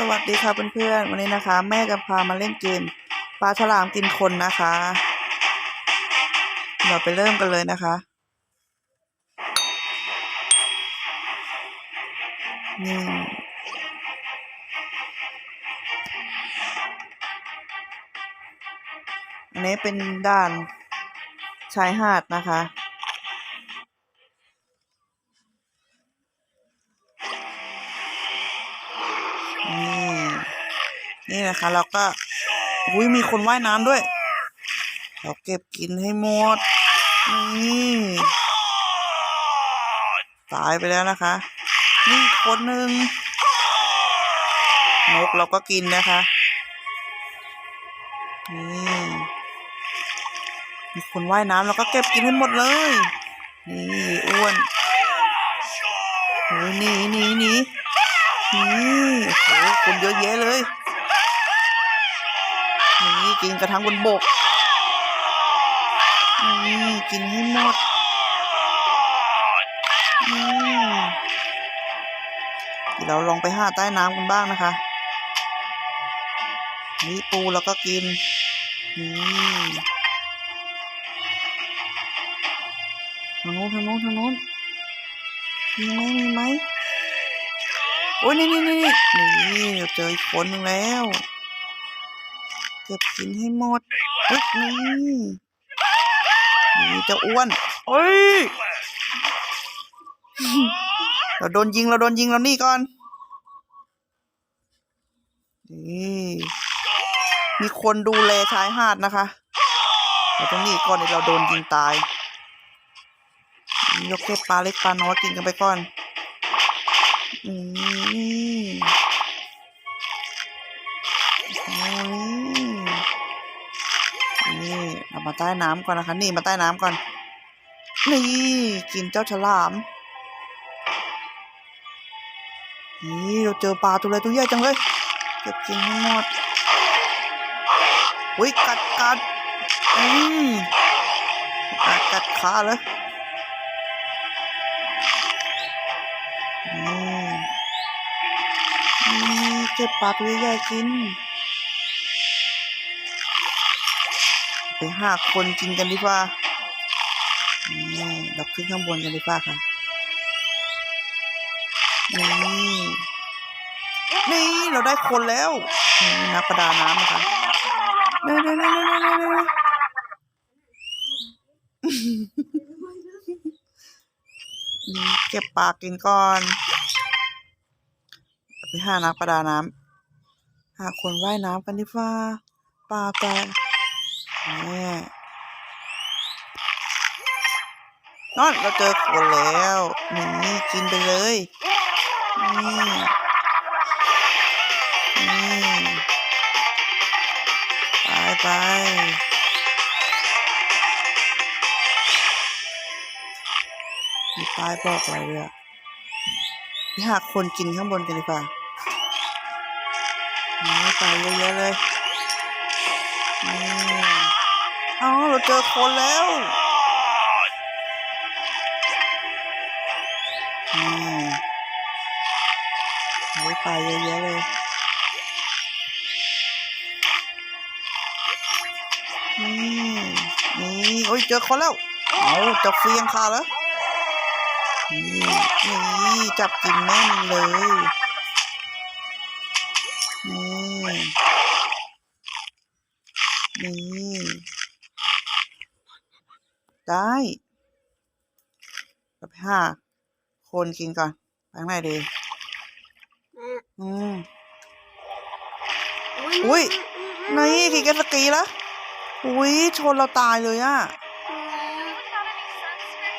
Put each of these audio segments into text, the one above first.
สวัสดีค่ะเพื่อนๆวันนี้นะคะ แม่จะพามาเล่นเกมปลาฉลามกินคนนะคะ เราไปเริ่มกันเลยนะคะ นี่อันนี้เป็นด่านชายหาดนะคะ นี่นะคะเราก็อุ้ยมีคนว่ายน้ำด้วย เราเก็บกินให้หมด นี่ตายไปแล้วนะคะ นี่คนหนึ่งนกเราก็กินนะคะนี่มีคนว่ายน้ำเราก็เก็บกินให้หมดเลย นี่อ้วนโอ้ยหนีหนีหนีนี่โอ้โหคนเยอะแยะเลย กินกระทั่งบนบกนี่กินให้หมดเดี๋ยวเราลองไปหาใต้น้ำกันบ้างนะคะนี่ปูแล้วก็กินนี่ทางโน้นทางโน้นทางโน้นมีไหมมีไหมโอ้ยนี่นี่นี่นี่นี่เราเจออีกคนหนึ่งแล้ว เก็บกินให้หมดเฮ้ยนี่นี่เจะอ้วนเอ้ยเราโดนยิงเราโดนยิงเรานี่ก่อนนี่มีคนดูแลชายหาดนะคะเราต้องหนีก่อนเดี๋ยวเราโดนยิงตายนี่ยกแค่ปลาเล็กปลาน้อยกินกันไปก่อนอืม มาใต้น้ำก่อนนะคะ นี่มาใต้น้ำก่อน นี่กินเจ้าฉลาม นี่เราเจอปลาตัวอะไรตัวใหญ่จังเลย เก็บกินให้หมดอุ้ยกัดกัดอืมกัดกัดขาเลยนี่นี่เก็บปลาตัวใหญ่กิน ไปห้าคนกินกันดีกว่านี่เราขึ้นข้างบนกันดีกว่าค่ะ นี่ นี่เราได้คนแล้วนี่นักประดาน้ำนะคะเร็วเร็วเร็วเร็วเร็วเร็วเน่เก็บปลากินก่อนไปหานักประดาน้ำหาคนว่ายน้ำกันดีกว่าปลาแต่ นี่นอนเราเจอคนแล้วนี่กินไปเลยนี่นี่ไปไปมีป้ายบอกอะไรด้วยอะไปหาคนกินข้างบนกันดีกว่านี่ไปเยอะแยะเลยนี่ เอ้าเราเจอคนแล้วนี่โอ้ยไปเยอะแยะเลย นี่ นี่ โอ้ยเจอคนแล้ว เอาจับเฟียงค่ะแล้วนี่นี่จับกินแม่นเลยนี่นี่ ได้เราไปหาคนกินก่อนไปข้างในดีอืมอุ้ยนี่ขี่เกตสกีแล้วอุ้ยชนเราตายเลยอะ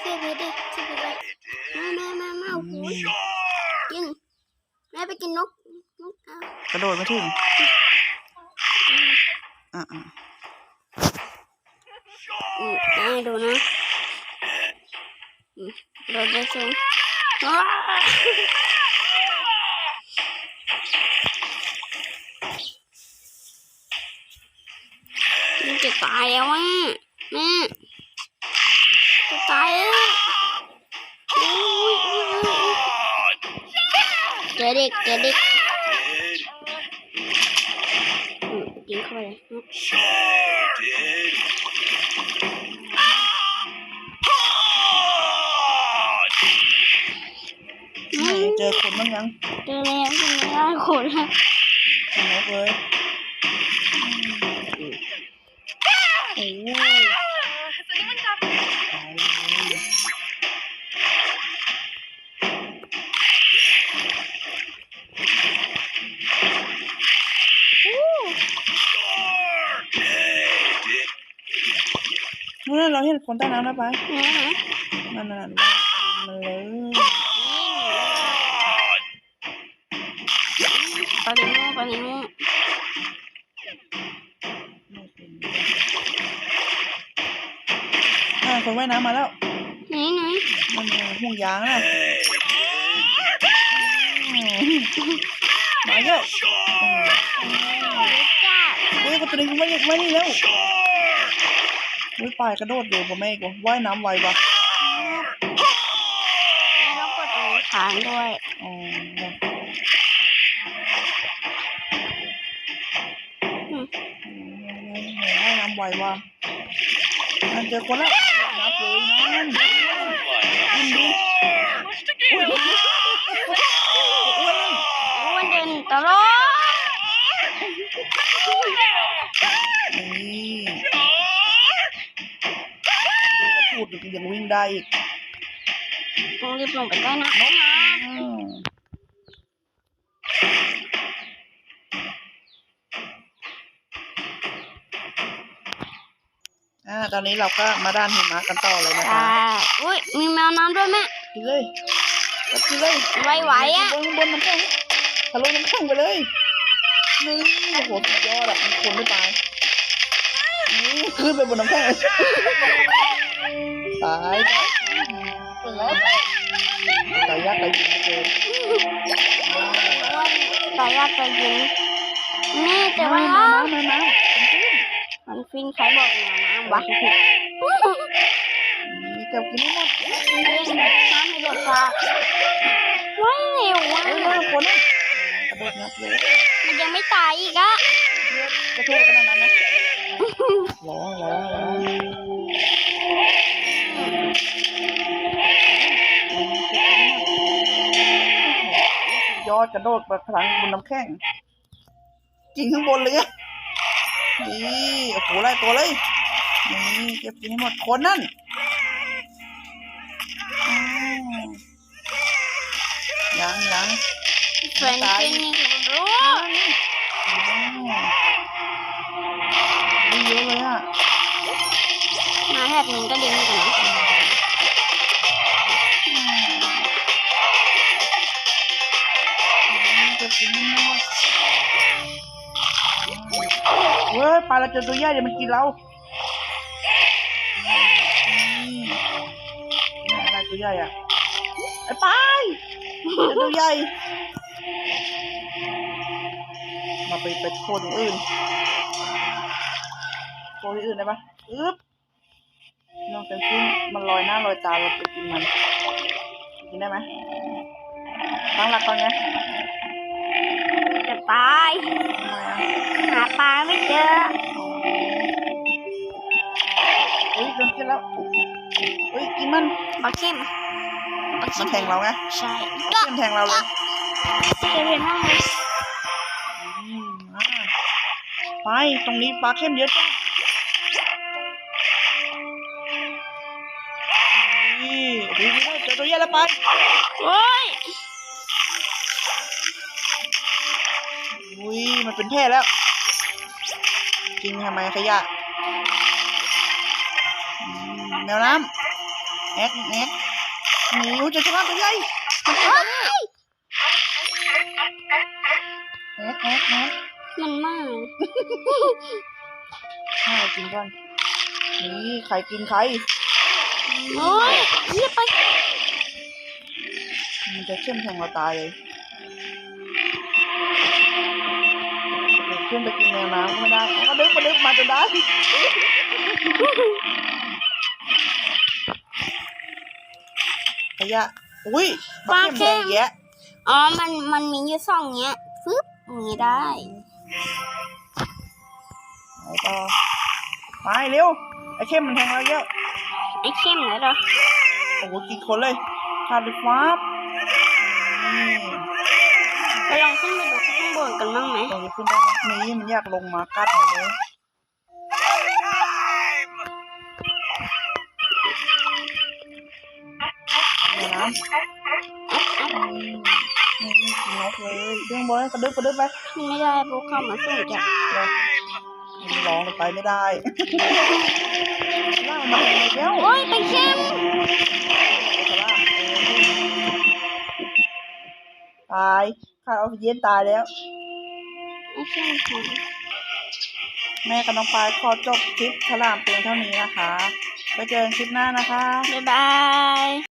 เสียไปดิเสียไปดิมามามามาโอ้โหกินแม่ไปกินนกนกเอากระโดดไม่ถึงอะอะ อืมแม่ดูนะอืมโดดไปสูงมันจะตายแล้วอะแม่จะตายแล้วอุ้ยเจอเด็กเจอเด็ก เข้าไปเลยนก ไหน เจอคนบ้างยังเจอแล้วเจอแล้วขนแล้วสนุกเลยโอ้โหตายเลยเมื่อเราเห็นคนใต้น้ำแล้วไปนี่นะนั่นน่ะนั่นมันเลย ลิโม่ปลาลิโม่อ่าคนว่ายน้ำมาแล้วไหนไหนมันมีห่วงยางนะอืมมาเยอะอืมจ้าเฮ้ยคนตัวนี้ไม่ไม่นี่แล้วเฮ้ยปลายกระโดดเร็วกว่าแม่อีกว่าว่ายน้ำไวปะแล้วต้องกดตรงนี้ค้างด้วยอ๋อ ว่ายน้ำไวว่ะนั่นเจอคนแล้วนับเลยนั่นยินดีอ้วนอ้วนอ้วนเดินตลอดนี่พูดยังวิ่งได้อีกต้องรีบลงไปใต้น้ำนะ อืม อ่าตอนนี้เราก็มาด้านหิมะกันต่อเลยนะจ้าคะอุ้ยมีแมวน้ำด้วยแม่กินเลยก็กินเลยไหวไหวๆอะบนบนน้ำแข็งทะลุน้ำแข็งไปเลยนี่โอ้โหสุดยอดอะมีคนไม่ตายนี่ขึ้นไปบนน้ำแข็งตายตายตายยากตายยิงเกินอ้วนตายยากตายเย็นนี่แต่ว่าน้ำน้ำน้ำน้ำมัน ฟินใครบอกแมวน้ำวะนี่เจ้ากินให้หมดเล่นน้ำให้โดดฟ้าไม่เร็ววะเฮ้ยน่าคนอะกระโดดงับเลยมันยังไม่ตายอีกอะเลือดกระโดดขนาดนั้นนะร้องร้องร้องยอดกระโดดแบบพลังบนน้ำแข็งกินข้างบนเลยอะ นี่โอ้โหไล่ตัวเลยนี่เก็บกินให้หมดคนนั่นอืมยังยังแฟนฟินนี่คือรู้นี่เยอะเลยอะมาแทบหนึ่งก็ดิ้นกันนะจะกินไม่หมด ยปลาเราเจอตัวใหญ่เดี๋ยวมันกินเรานี่อะไรตัวใหญ่อะไอ้ปลายเจอตัวใหญ่ มาไปไปโคนอื่นโคนอื่นได้ปะอึ๊บน้องเต็มที่มันลอยหน้าลอยตาเราไปกินมัน กินได้ไหมตั้งหลักก่อนไงจะ ตายทำไมอะหาปลาไม่เจอเฮ้ยโดนกินแล้วเฮ้ยกินมันปลาเข้มปลามัเข้นแทงเราไงใช่เข็มแทงเราเลยเคยเห็นบ้างไหมอืมอ่าไปตรงนี้ปลาเข้มเยอะจังนี่ดูดิเจอตัวใหญ่แล้วไปโอ้ย เป็นแพร่แล้ว กินทำไมขยะอืมแมวน้ำแอ๊กแอ๊กหนีอยู่จะชนะตัวใหญ่โอ้ยแอ๊กแอ๊กแอ๊กมันมากให้เรากินก่อน นี่ใครกินใครโอ้ยเรียบไป มันจะเข้มแทงเราตายเลย ขึ้นไปกินแมวน้ำก็ไม่ได้เอาก็ดึกมาดึกมาจนได้ขยะอุ้ยปลาเข้มแดงแยะอ๋อ มัน มันมีอยู่สองเนี้ยฟึบอย่างนี้ได้ไปต่อไปเร็ว ไอ้เข้มมันแทงเราเยอะ ไอ้เข้มเหรอเหรอ โอ้โหกี่คนเลยขาดไปฟ้าบไปลองขึ้นไปดู บนกันบ้างไหมตรงนี้ขึ้นได้ไหมนี่มันอยากลงมากัดมันเลยเดี๋ยวนะอืมนี่กินนกเลยเรื่องบอยกระดึ๊บกระดึ๊บไปขึ้นไม่ได้พวกเข้ามาสู้จ้ะเลยมันร้องเลยไปไม่ได้ล่างมาเลยแล้วโอ้ยไปเข้มล่างตาย ขาดออกซิเจนตายแล้วไอ้เข้มค่ะแม่กับน้องปายขอจบคลิปฉลามเพียงเท่านี้นะคะ ไปเจอกันคลิปหน้านะคะ บ๊ายบาย